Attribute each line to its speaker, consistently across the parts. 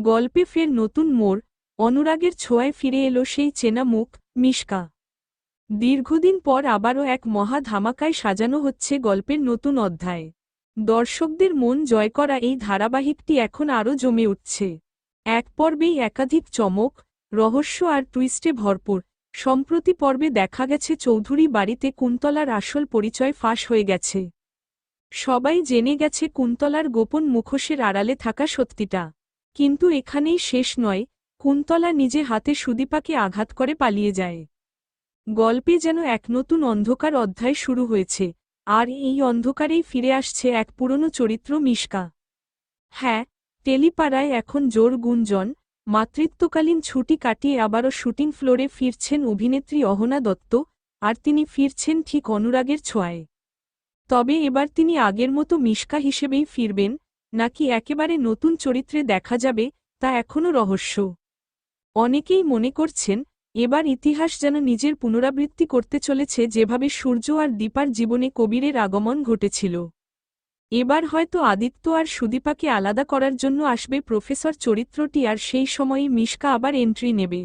Speaker 1: গল্পে ফের নতুন মোড়, অনুরাগের ছোঁয়ায় ফিরে এলো সেই চেনা মুখ মিশকা। দীর্ঘদিন পর আবারও এক মহা ধামাকায় সাজানো হচ্ছে গল্পের নতুন অধ্যায়। দর্শকদের মন জয় করা এই ধারাবাহিকটি এখন আরও জমে উঠছে। এক পর্বেই একাধিক চমক, রহস্য আর টুইস্টে ভরপুর। সম্প্রতি পর্বে দেখা গেছে চৌধুরী বাড়িতে কুন্তলার আসল পরিচয় ফাঁস হয়ে গেছে। সবাই জেনে গেছে কুন্তলার গোপন মুখোশের আড়ালে থাকা সত্যিটা। কিন্তু এখানেই শেষ নয়, কুন্তলা নিজে হাতে সুদীপাকে আঘাত করে পালিয়ে যায়। গল্পে যেন এক নতুন অন্ধকার অধ্যায় শুরু হয়েছে, আর এই অন্ধকারেই ফিরে আসছে এক পুরনো চরিত্র মিশকা। হ্যাঁ টেলিপাড়ায় এখন জোর গুঞ্জন, মাতৃত্বকালীন ছুটি কাটিয়ে আবারও শুটিং ফ্লোরে ফিরছেন অভিনেত্রী অহনা দত্ত, আর তিনি ফিরছেন ঠিক অনুরাগের ছোঁয়ায়। তবে এবার তিনি আগের মতো মিশকা হিসেবেই ফিরবেন নাকি একেবারে নতুন চরিত্রে দেখা যাবে, তা এখনও রহস্য। অনেকেই মনে করছেন, এবার ইতিহাস যেন নিজের পুনরাবৃত্তি করতে চলেছে যেভাবে সূর্য আর দীপার জীবনে কবিরের আগমন ঘটেছিল। এবার হয়তো আদিত্য আর সুদীপাকে আলাদা করার জন্য আসবে প্রফেসর চরিত্রটি আর সেই সময়ই মিশকা আবার এন্ট্রি নেবে।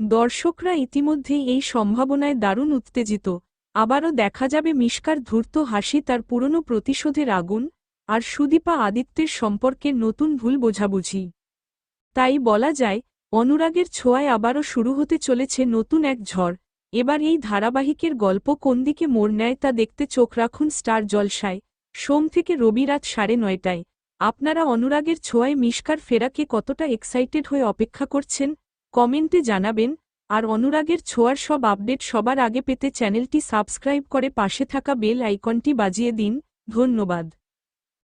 Speaker 1: দর্শকরা ইতিমধ্যেই এই সম্ভাবনায় দারুণ উত্তেজিত। আবারও দেখা যাবে মিশকার ধূর্ত হাসি তার পুরনো প্রতিশোধের আগুন আর সুদীপা আদিত্যের সম্পর্কে নতুন ভুল বোঝাবুঝি। তাই বলা যায়, অনুরাগের ছোঁয়ায় আবারও শুরু হতে চলেছে নতুন এক ঝড়। এবার এই ধারাবাহিকের গল্প কোন দিকে মোড় নেয় তা দেখতে চোখ রাখুন স্টার জলসায়। সোম থেকে রবি রাত সাড়ে নয়টায়। আপনারা অনুরাগের ছোঁয়ায় মিশকার ফেরাকে কতটা এক্সাইটেড হয়ে অপেক্ষা করছেন, কমেন্টে জানাবেন, আর অনুরাগের ছোঁয়ার সব আপডেট সবার আগে পেতে চ্যানেলটি সাবস্ক্রাইব করে পাশে থাকা বেল আইকনটি বাজিয়ে দিন। ধন্যবাদ।